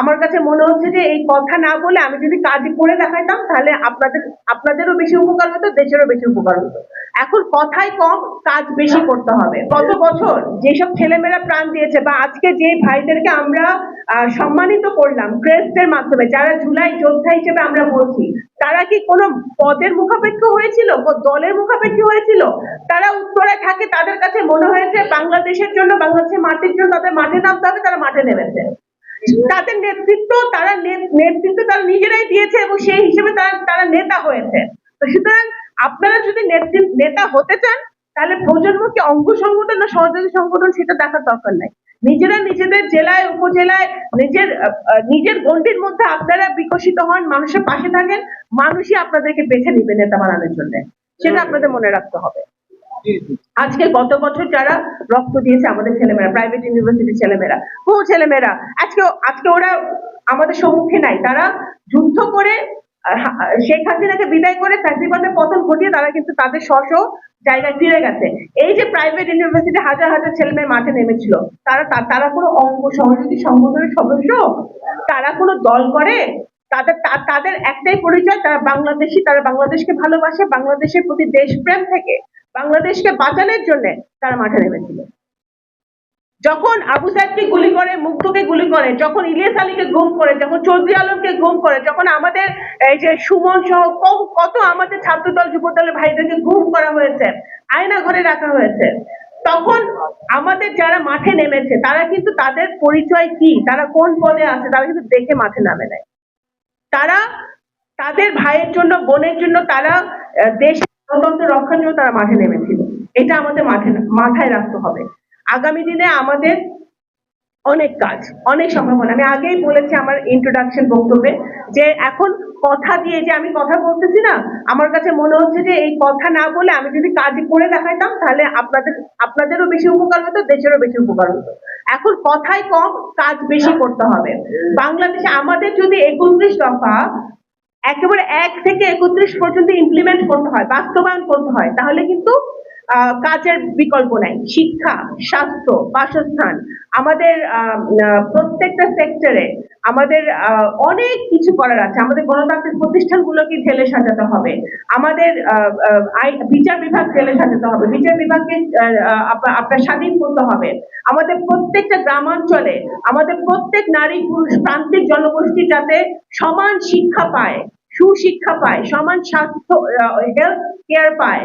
আমার কাছে মনে হচ্ছে যে এই কথা না বলে আমি যদি কাজ করে দেখাইতাম তাহলে আপনাদের, আপনাদেরও বেশি উপকার হতো, দেশেরও বেশি উপকার হতো। এখন কথাই কম, কাজ বেশি করতে হবে। গত বছর যেসব ছেলেমেয়েরা প্রাণ দিয়েছে বা আজকে যে ভাইদেরকে আমরা সম্মানিত করলাম ক্রেস্টের মাধ্যমে, যারা জুলাই যোদ্ধা হিসেবে আমরা বলছি, তারা কি কোনো পদের মুখাপেক্ষ হয়েছিল? দলের মুখাপেক্ষ হয়েছিল? তারা উত্তরে থাকে, তাদের কাছে মনে হয়েছে বাংলাদেশের জন্য, বাংলাদেশের মাটির জন্য তাদের মাঠে নামতে হবে, তারা মাঠে নেমেছে। তাদের নেতৃত্ব তারা নেতৃত্ব তারা নিজেরাই দিয়েছে এবং সেই হিসেবে তারা তারা নেতা হয়েছে। সুতরাং আপনারা যদি নেতা হতে চান, তাহলে প্রজন্মকে অঙ্গ সংগঠন না সহযোগী সংগঠন সেটা দেখার দরকার নাই। নিজেরা নিজেদের জেলায়, উপজেলায় নিজের নিজের গণ্ডির মধ্যে আপনারা বিকশিত হন, মানুষের পাশে থাকেন, মানুষই আপনাদেরকে বেছে নিবে নেতা বানানোর জন্য। সেটা আপনাদের মনে রাখতে হবে। আজকে গত বছর যারা রক্ত দিয়েছে আমাদের ছেলেমেয়েরা প্রাইভেট ইউনিভার্সিটির ছেলেমেয়েরা বহু ছেলেমেয়েরা, আজকে আজকে ওরা আমাদের সম্মুখে নাই। তারা যুদ্ধ করে শেখ হাসিনাকে বিদায় করে চাকরিবাদের পতন ঘটিয়ে তারা কিন্তু তাদের স্ব জায়গায় ফিরে গেছে। এই যে প্রাইভেট ইউনিভার্সিটি হাজার হাজার ছেলে মেয়ে মাঠে নেমেছিল, তারা তারা কোনো অঙ্গ সহযোগী সংগঠনের সদস্য? তারা কোনো দল করে? তাদের তাদের একটাই পরিচয়, তারা বাংলাদেশি, তারা বাংলাদেশকে ভালোবাসে, বাংলাদেশের প্রতি দেশপ্রেম থেকে। বাংলাদেশকে বাঁচানোর জন্য তারা মাঠে নেমেছিল। যখন আবু সাহেবকে গুলি করে মুগ্ধকে গুলি করে, যখন ইলিয়াস আলীকে গুম করে, যখন চৌধুরী আলমকে গুম করে, যখন আমাদের এই যে সুমন সহ কত আমাদের ছাত্রদল, যুবদলের ভাইদেরকে গুম করা হয়েছে, আয়না ঘরে রাখা হয়েছে, তখন আমাদের যারা মাঠে নেমেছে, তারা কিন্তু তাদের পরিচয় কি? তারা কোন পদে আছে? তারা কিন্তু দেখে মাঠে নামে নেয় তারা তাদের ভাইয়ের জন্য, বোনের জন্য, তারা দেশ গণতন্ত্র রক্ষার জন্য তারা মাঠে নেমেছিল। এটা আমাদের মাঠে মাথায় রাখতে হবে। আগামী দিনে আমাদের অনেক কাজ, অনেক সম্ভাবনা। আমি আগেই বলেছি আমার ইন্ট্রোডাকশন বক্তব্যে যে এখন কথা দিয়ে যে আমি কথা বলতেছি না, আমার কাছে মনে হচ্ছে যে এই কথা না বলে আমি যদি কাজ করে দেখাইতাম, তাহলে আপনাদের, আপনাদেরও বেশি উপকার হতো, দেশেরও বেশি উপকার হতো। এখন কথাই কম, কাজ বেশি করতে হবে। বাংলাদেশে আমাদের যদি একত্রিশ দফা একেবারে এক থেকে একত্রিশ পর্যন্ত ইমপ্লিমেন্ট করতে হয় বাস্তবায়ন করতে হয়। তাহলে কিন্তু কাজের বিকল্প নাই। শিক্ষা, স্বাস্থ্য, বাসস্থান, আমাদের প্রত্যেকটা সেক্টরে আমাদের অনেক কিছু করার আছে। আমাদের গণতান্ত্রিক প্রতিষ্ঠানগুলোকে ঢেলে সাজাতে হবে। আমাদের বিচার বিভাগ ঢেলে সাজাতে হবে। বিচার বিভাগকে আপনার স্বাধীন করতে হবে। আমাদের প্রত্যেকটা গ্রামাঞ্চলে আমাদের প্রত্যেক নারী, পুরুষ, প্রান্তিক জনগোষ্ঠী যাতে সমান শিক্ষা পায়, সুশিক্ষা পায়, সমান স্বাস্থ্য হেলথ কেয়ার পায়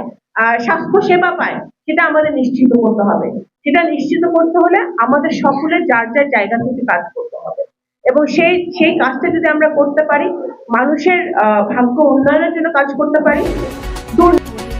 স্বাস্থ্য সেবা পায়, সেটা আমাদের নিশ্চিত করতে হবে। সেটা নিশ্চিত করতে হলে আমাদের সকলে যার যার জায়গা থেকে কাজ করতে হবে। এবং সেই সেই কাজটা যদি আমরা করতে পারি, মানুষের ভাগ্য উন্নয়নের জন্য কাজ করতে পারি, দুর্নীতি